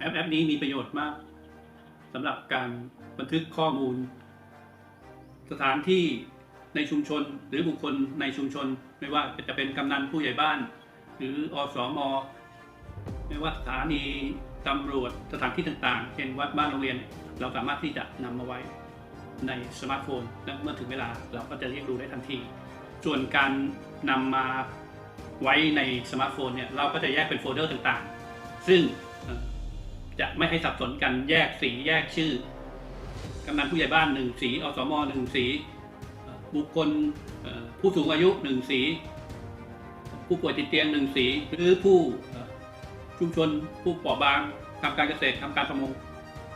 แอปแอปนี้มีประโยชน์มากสำหรับการบันทึกข้อมูล สถานที่ในชุมชนหรือบุคคลในชุมชน ไม่ว่าจะเป็นกำนันผู้ใหญ่บ้าน หรืออสมไม่ว่าสถานีตำรวจสถานที่ต่างๆ เช่นวัดบ้านโรงเรียน เราสามารถที่จะนำมาไว้ในสมาร์ทโฟนและเมื่อถึงเวลาเราก็จะเรียกดูได้ทันที ส่วนการนำมาไว้ในสมาร์ทโฟนเนี่ยเราก็จะแยกเป็นโฟลเดอร์ต่างๆ ซึ่ง จะไม่ให้สับสนกันแยกสีแยกชื่อกำนันผู้ใหญ่บ้านหนึ่งสีอสมหนึ่งสี บุคคลผู้สูงอายุหนึ่งสี ผู้ป่วยติดเตียงหนึ่งสี หรือผู้ชุมชนผู้เปราะบางทำการเกษตรทำการประมง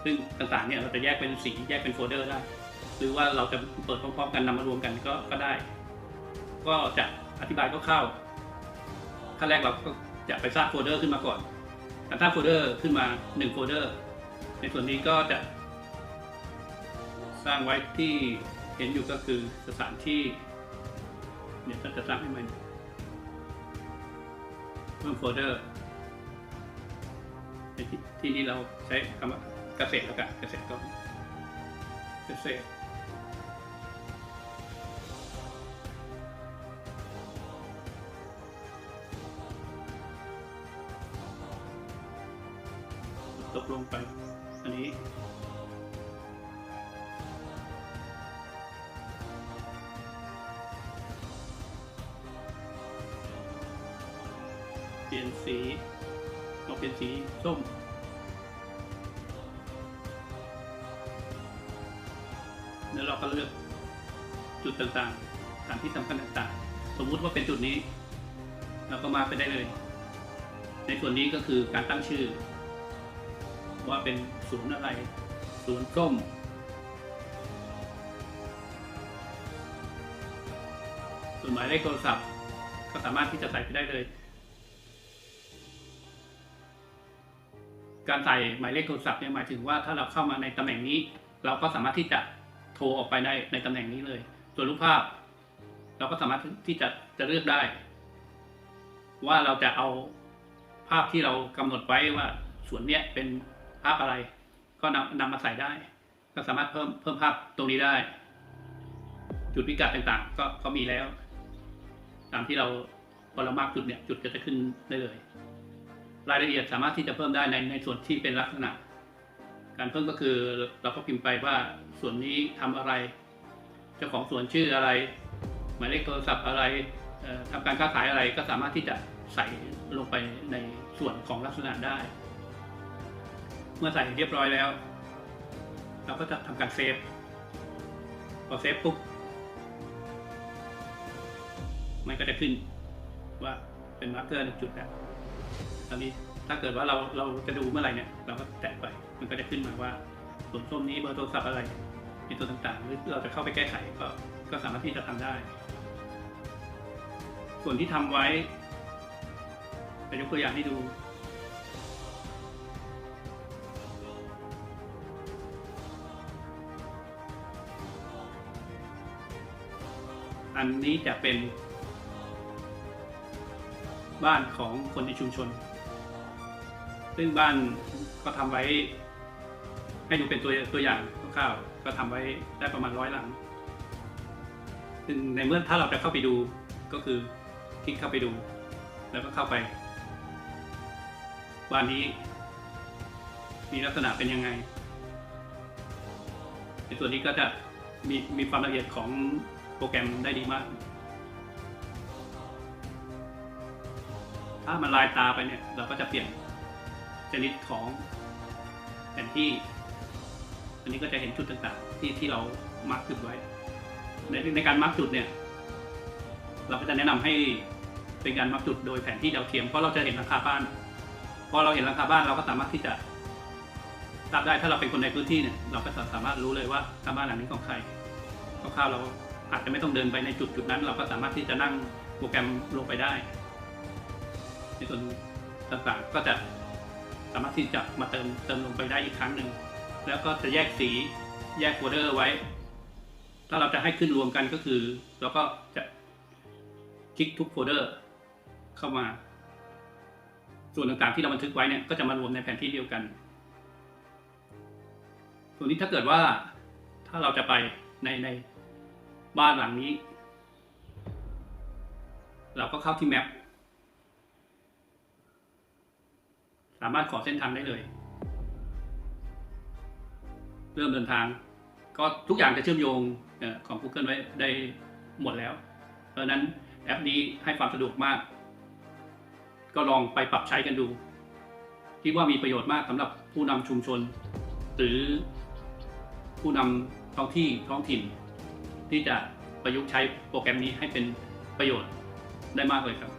ซึ่งต่างๆเนี่ยเราจะแยกเป็นสีแยกเป็นโฟลเดอร์ได้ หรือว่าเราจะเปิดพร้อมๆกันนำมารวมกันก็ก็ได้ ก็จะอธิบายคร่าวๆขั้นแรกเราก็จะไปสร้างโฟลเดอร์ขึ้นมาก่อน การสร้างโฟเดอร์ขึ้นมา 1 โฟลเดอร์ ในส่วนนี้ก็จะสร้างไว้ที่เห็นอยู่ก็คือสถานที่เดี๋ยวจะสร้างให้มันเพิ่มโฟลเดอร์ในที่ที่นี้เราใช้คำว่าเกษตรแล้วกันเกษตรก็เกษตร ตกลงไป อันนี้ เปลี่ยนสีเอาเป็นสีส้มแล้วเราก็เลือกจุดต่างๆสถานที่สำคัญต่างๆ สมมุติว่าเป็นจุดนี้ เราก็มาไปได้เลย ในส่วนนี้ก็คือการตั้งชื่อ ว่าเป็นศูนย์อะไร ศูนย์ส้ม ส่วนหมายเลขโทรศัพท์ ก็สามารถที่จะใส่ไปได้เลย การใส่หมายเลขโทรศัพท์เนี่ยหมายถึงว่าถ้าเราเข้ามาในตำแหน่งนี้ เราก็สามารถที่จะโทรออกไปได้ในตำแหน่งนี้เลย ส่วนรูปภาพ เราก็สามารถที่จะจะเลือกได้ ว่าเราจะเอาภาพที่เรากำหนดไว้ว่าส่วนเนี้ยเป็น ภาพอะไร ก็นำนำมาใส่ได้ ก็สามารถเพิ่มเพิ่มภาพตรงนี้ได้ จุดพิกัดต่างๆ ก็ก็มีแล้ว ตามที่เราพอเรามากจุดเนี่ยจุดก็จะขึ้นได้เลย รายละเอียดสามารถที่จะเพิ่มได้ในในส่วนที่เป็นลักษณะ การเพิ่มก็คือเราก็พิมพ์ไปว่าส่วนนี้ทำอะไร เจ้าของสวนชื่ออะไร หมายเลขโทรศัพท์อะไรเอ่อทำการค้าขายอะไรก็สามารถที่จะใส่ลงไปในส่วนของลักษณะได้ มื่อใส่เรียบร้อยแล้ว เราก็จะทำการเซฟพอเซฟปุ๊บมันก็จะขึ้นว่าเป็นมาร์กเกอร์จุดแล้วตอนนี้ถ้าเกิดว่าเราเราจะดูเมื่อไหร่เนี่ย เราก็แตะไปมันก็จะขึ้นมาว่าส่วนส้มนี้เบอร์โทรศัพท์อะไรในตัวต่างๆ หรือเราจะเข้าไปแก้ไขก็ก็สามารถที่จะทำได้ ส่วนที่ทำไว้จะยกตัวอย่างให้ดู อันนี้จะเป็น บ้านของคนในชุมชน ซึ่งบ้านก็ทำไว้ ให้ดูเป็นตัวตัวอย่างคร่าวๆก็ทำไว้ได้ประมาณร้อยหลัง ซึ่งในเมื่อถ้าเราจะเข้าไปดูก็คือคลิกเข้าไปดู แล้วก็เข้าไป บ้านนี้มีลักษณะเป็นยังไงในส่วนนี้ก็จะมีมีความละเอียดของ โปรแกรมได้ดีมาก ถ้ามันลายตาไปเนี่ย เราก็จะเปลี่ยนชนิดของแผนที่ อันนี้ก็จะเห็นจุดต่างๆ ที่ที่เรามาร์กจุดไว้ ในในการมาร์กจุดเนี่ย เราก็จะแนะนำให้เป็นการมาร์กจุดโดยแผนที่ดาวเทียม เพราะเราจะเห็นราคาบ้าน พอเราเห็นราคาบ้านเราก็สามารถที่จะทราบได้ถ้าเราเป็นคนในพื้นที่เนี่ยเราก็สามารถรู้เลยว่าบ้านหลังนี้ของใครคร่าวๆเรา อาจจะไม่ต้องเดินไปในจุดจุดนั้น เราก็สามารถที่จะนั่งโปรแกรมลงไปได้ ในส่วนต่างๆก็จะสามารถที่จะมาเติมเติมลงไปได้อีกครั้งหนึ่งแล้วก็จะแยกสีแยกโฟลเดอร์ไว้ ถ้าเราจะให้ขึ้นรวมกันก็คือ เราก็จะคลิกทุกโฟลเดอร์เข้ามา ส่วนต่างๆที่เราบันทึกไว้เนี่ยก็จะมารวมในแผนที่เดียวกันตรงนี้ถ้าเกิดว่าถ้าเราจะไปในใน บ้านหลังนี้ เราก็เข้าที่แมปสามารถขอเส้นทางได้เลย เริ่มเดินทาง ก็ทุกอย่างจะเชื่อมโยงของ Google ไว้ได้หมดแล้ว เพราะนั้นแอปนี้ให้ความสะดวกมาก ก็ลองไปปรับใช้กันดูคิดว่ามีประโยชน์มากสำหรับผู้นำชุมชน หรือผู้นำท้องที่ท้องถิ่น ที่จะประยุกต์ใช้โปรแกรมนี้ให้เป็นประโยชน์ได้มากเลยครับ